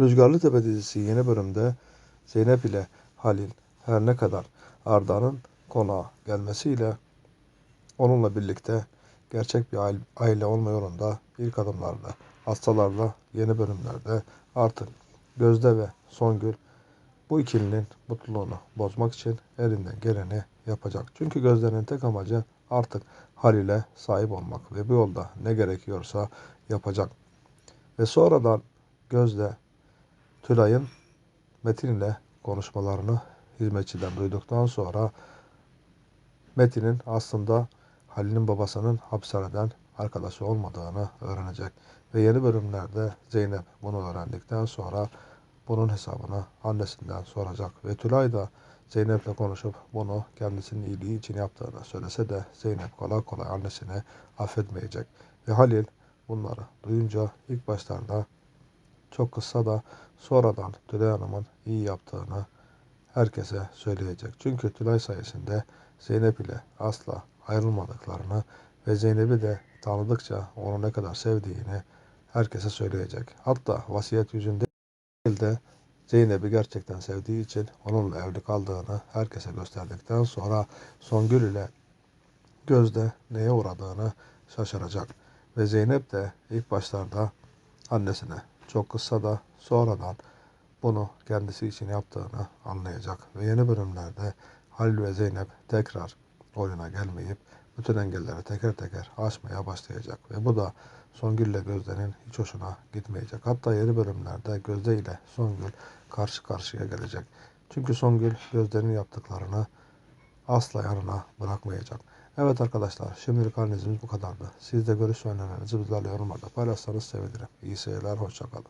Rüzgarlı Tepe dizisi yeni bölümde Zeynep ile Halil her ne kadar Arda'nın konağa gelmesiyle onunla birlikte gerçek bir aile- aile olma yolunda ilk adımlarda hastalarla yeni bölümlerde artık Gözde ve Songül bu ikilinin mutluluğunu bozmak için elinden geleni yapacak. Çünkü Gözde'nin tek amacı artık Halil'e sahip olmak ve bu yolda ne gerekiyorsa yapacak. Ve sonradan Gözde Tülay'ın Metin ile konuşmalarını hizmetçiden duyduktan sonra Metin'in aslında Halil'in babasının hapishaneden arkadaşı olmadığını öğrenecek. Ve yeni bölümlerde Zeynep bunu öğrendikten sonra bunun hesabını annesinden soracak. Ve Tülay da Zeynep'le konuşup bunu kendisinin iyiliği için yaptığını söylese de Zeynep kolay kolay annesini affetmeyecek. Ve Halil bunları duyunca ilk başlarda çok kısa da sonradan Tülay Hanım'ın iyi yaptığını herkese söyleyecek. Çünkü Tülay sayesinde Zeynep ile asla ayrılmadıklarını ve Zeynep'i de tanıdıkça onu ne kadar sevdiğini herkese söyleyecek. Hatta vasiyet yüzünde değil de Zeynep'i gerçekten sevdiği için onunla evli kaldığını herkese gösterdikten sonra Songül ile Gözde neye uğradığını şaşıracak. Ve Zeynep de ilk başlarda annesine çok kısa da sonradan bunu kendisi için yaptığını anlayacak. Ve yeni bölümlerde Halil ve Zeynep tekrar oyuna gelmeyip bütün engelleri teker teker aşmaya başlayacak. Ve bu da Songül ile Gözde'nin hiç hoşuna gitmeyecek. Hatta yeni bölümlerde Gözde ile Songül karşı karşıya gelecek. Çünkü Songül Gözde'nin yaptıklarını asla yanına bırakmayacak. Evet arkadaşlar şimdilik analizimiz bu kadardı. Siz de görüş ve önerilerinizi bizlerle yorumlarda paylaşsanız sevinirim. İyi seyirler, hoşçakalın.